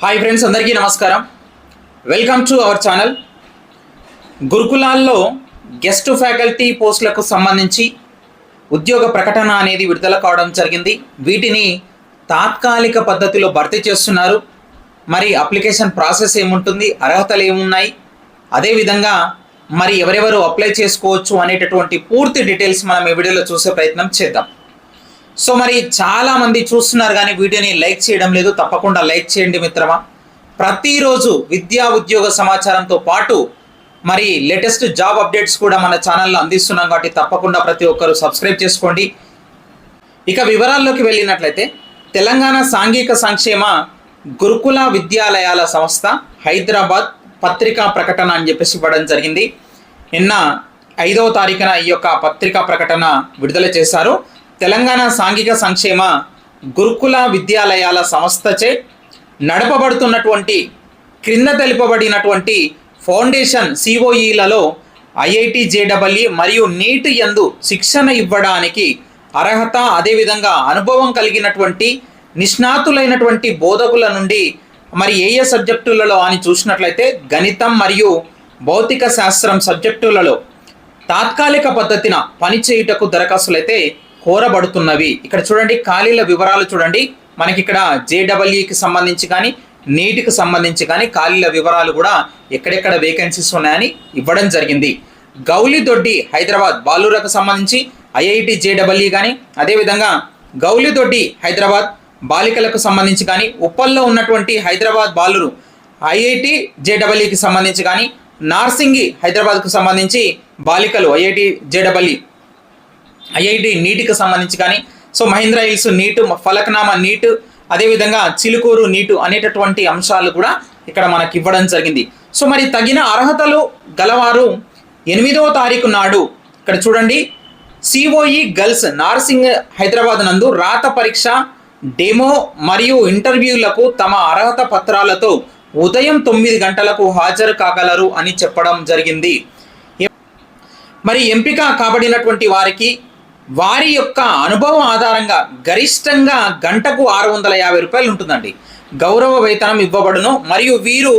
Hi friends అందరికీ నమస్కారం. Welcome to our channel గురుకులాల్లో గెస్ట్ ఫ్యాకల్టీ పోస్టులకు సంబంధించి ఉద్యోగ ప్రకటన అనేది విడుదల కావడం జరిగింది. వీటిని తాత్కాలిక పద్ధతిలో భర్తీ చేస్తున్నారు. మరి అప్లికేషన్ ప్రాసెస్ ఏముంటుంది? అర్హతలు ఏమున్నాయి? అదేవిధంగా మరి ఎవరెవరు అప్లై చేసుకోవచ్చు అనేటటువంటి పూర్తి డీటెయిల్స్ మనం ఈ వీడియోలో చూసే ప్రయత్నం చేద్దాం. సో మరి చాలా మంది చూస్తున్నారు కానీ వీడియోని లైక్ చేయడం లేదు. తప్పకుండా లైక్ చేయండి మిత్రమా. ప్రతిరోజు విద్యా ఉద్యోగ సమాచారంతో పాటు మరి లేటెస్ట్ జాబ్ అప్డేట్స్ కూడా మన ఛానల్లో అందిస్తున్నాం కాబట్టి తప్పకుండా ప్రతి ఒక్కరు సబ్స్క్రైబ్ చేసుకోండి. ఇక వివరాల్లోకి వెళ్ళినట్లయితే తెలంగాణ సాంఘిక సంక్షేమ గురుకుల విద్యాలయాల సంస్థ హైదరాబాద్ పత్రికా ప్రకటన అని చెప్పేసి ఇవ్వడం జరిగింది. నిన్న ఐదవ తారీఖున ఈ యొక్క పత్రికా ప్రకటన విడుదల చేశారు. తెలంగాణ సాంఘిక సంక్షేమ గురుకుల విద్యాలయాల సంస్థచే నడపబడుతున్నటువంటి క్రింద తెలుపబడినటువంటి ఫౌండేషన్ సిఓఈలలో ఐఐటి జేడబ్ల్యూ మరియు నీట్ యందు శిక్షణ ఇవ్వడానికి అర్హత అదేవిధంగా అనుభవం కలిగినటువంటి నిష్ణాతులైనటువంటి బోధకుల నుండి మరి ఏ ఏ సబ్జెక్టులలో అని చూసినట్లయితే గణితం మరియు భౌతిక శాస్త్రం సబ్జెక్టులలో తాత్కాలిక పద్ధతిన పనిచేయుటకు దరఖాస్తులైతే కోరబడుతున్నవి. ఇక్కడ చూడండి ఖాళీల వివరాలు చూడండి. మనకి ఇక్కడ జేడబ్ల్యూకి సంబంధించి కానీ నీటికి సంబంధించి కానీ ఖాళీల వివరాలు కూడా ఎక్కడెక్కడ వేకెన్సీస్ ఉన్నాయని ఇవ్వడం జరిగింది. గౌలి దొడ్డి హైదరాబాద్ బాలూరకు సంబంధించి ఐఐటి జేడబ్ల్యూ కానీ అదేవిధంగా గౌలి దొడ్డి హైదరాబాద్ బాలికలకు సంబంధించి కానీ ఉప్పల్లో ఉన్నటువంటి హైదరాబాద్ బాలురు ఐఐటి జేడబ్ల్యూకి సంబంధించి కానీ నార్సింగి హైదరాబాద్కు సంబంధించి బాలికలు ఐఐటి జేడబ్ల్యూ ఐఐటి నీటికి సంబంధించి కానీ so Mahindra Hills NEET Falaknuma NEET అదేవిధంగా చిలుకూరు నీటు అనేటటువంటి అంశాలు కూడా ఇక్కడ మనకి ఇవ్వడం జరిగింది. సో మరి తగిన అర్హతలు గలవారు ఎనిమిదవ తారీఖు నాడు ఇక్కడ చూడండి సిఓఈ గర్ల్స్ నార్సింగ్ హైదరాబాద్ నందు రాత పరీక్ష డెమో మరియు ఇంటర్వ్యూలకు తమ అర్హత పత్రాలతో ఉదయం తొమ్మిది గంటలకు హాజరు కాగలరు అని చెప్పడం జరిగింది. మరి ఎంపిక కాబడినటువంటి వారికి వారి యొక్క అనుభవం ఆధారంగా గరిష్టంగా గంటకు ఆరు వందల యాభై రూపాయలు ఉంటుందండి. గౌరవ వేతనం ఇవ్వబడును మరియు వీరు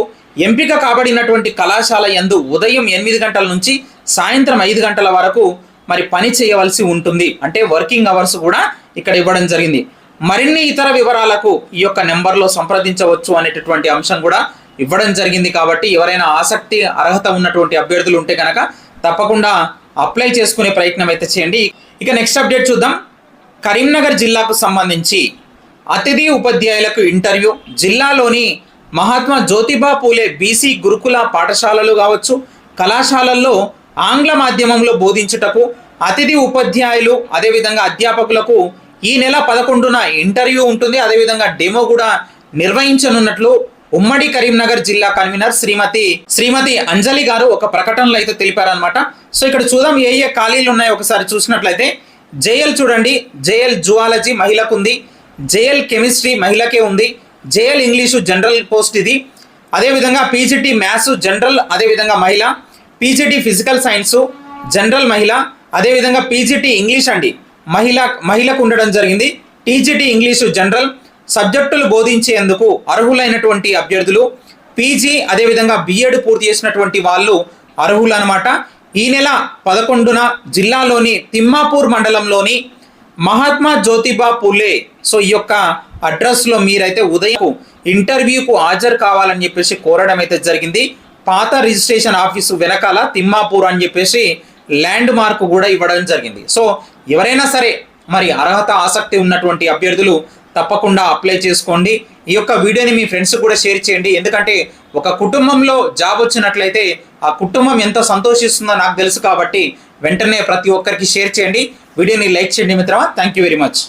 ఎంపిక కాబడినటువంటి కళాశాల యందు ఉదయం ఎనిమిది గంటల నుంచి సాయంత్రం ఐదు గంటల వరకు మరి పని చేయవలసి ఉంటుంది. అంటే వర్కింగ్ అవర్స్ కూడా ఇక్కడ ఇవ్వడం జరిగింది. మరిన్ని ఇతర వివరాలకు ఈ యొక్క నెంబర్లో సంప్రదించవచ్చు అనేటటువంటి అంశం కూడా ఇవ్వడం జరిగింది కాబట్టి ఎవరైనా ఆసక్తి అర్హత ఉన్నటువంటి అభ్యర్థులు ఉంటే కనుక తప్పకుండా అప్లై చేసుకునే ప్రయత్నం అయితే చేయండి. ఇక నెక్స్ట్ అప్డేట్ చూద్దాం. కరీంనగర్ జిల్లాకు సంబంధించి అతిథి ఉపాధ్యాయులకు ఇంటర్వ్యూ. జిల్లాలోని మహాత్మా జ్యోతిబా పూలే బీసీ గురుకుల పాఠశాలలు కావచ్చు కళాశాలల్లో ఆంగ్ల మాధ్యమంలో బోధించుటకు అతిథి ఉపాధ్యాయులు అదేవిధంగా అధ్యాపకులకు ఈ నెల పదకొండున ఇంటర్వ్యూ ఉంటుంది. అదేవిధంగా డెమో కూడా నిర్వహించనున్నట్లు ఉమ్మడి కరీంనగర్ జిల్లా కన్వీనర్ శ్రీమతి శ్రీమతి అంజలి గారు ఒక ప్రకటనలో అయితే తెలిపారనమాట సో ఇక్కడ చూద్దాం ఏ ఏ ఖాళీలు ఉన్నాయో ఒకసారి చూసినట్లయితే జేఎల్ చూడండి. జేఎల్ జువాలజీ మహిళకు ఉంది. జేఎల్ కెమిస్ట్రీ మహిళకే ఉంది. జేఎల్ ఇంగ్లీషు జనరల్ పోస్ట్ ఇది. అదేవిధంగా పీజీటీ మ్యాథ్స్ జనరల్ అదేవిధంగా మహిళ. పీజీటీ ఫిజికల్ సైన్సు జనరల్ మహిళ. అదేవిధంగా పీజీటీ ఇంగ్లీష్ అండి. మహిళ మహిళకు ఉండడం జరిగింది. TGT English general. సబ్జెక్టులు బోధించేందుకు అర్హులైనటువంటి అభ్యర్థులు పీజీ అదేవిధంగా బిఎడ్ పూర్తి చేసినటువంటి వాళ్ళు అర్హులు అనమాట ఈ నెల పదకొండున జిల్లాలోని తిమ్మాపూర్ మండలంలోని మహాత్మా జ్యోతిబా పూలే. సో ఈ యొక్క అడ్రస్లో మీరైతే ఉదయం ఇంటర్వ్యూకు హాజరు కావాలని చెప్పేసి కోరడం అయితే జరిగింది. పాత రిజిస్ట్రేషన్ ఆఫీసు వెనకాల తిమ్మాపూర్ అని చెప్పేసి ల్యాండ్ మార్క్ కూడా ఇవ్వడం జరిగింది. సో ఎవరైనా సరే మరి అర్హత ఆసక్తి ఉన్నటువంటి అభ్యర్థులు తప్పకుండా అప్లై చేసుకోండి. ఈ యొక్క వీడియోని మీ ఫ్రెండ్స్ కూడా షేర్ చేయండి. ఎందుకంటే ఒక కుటుంబంలో జాబ్ వచ్చినట్లయితే ఆ కుటుంబం ఎంత సంతోషిస్తుందో నాకు తెలుసు కాబట్టి వెంటనే ప్రతి ఒక్కరికి షేర్ చేయండి. వీడియోని లైక్ చేయండి మిత్రమా. Thank you very much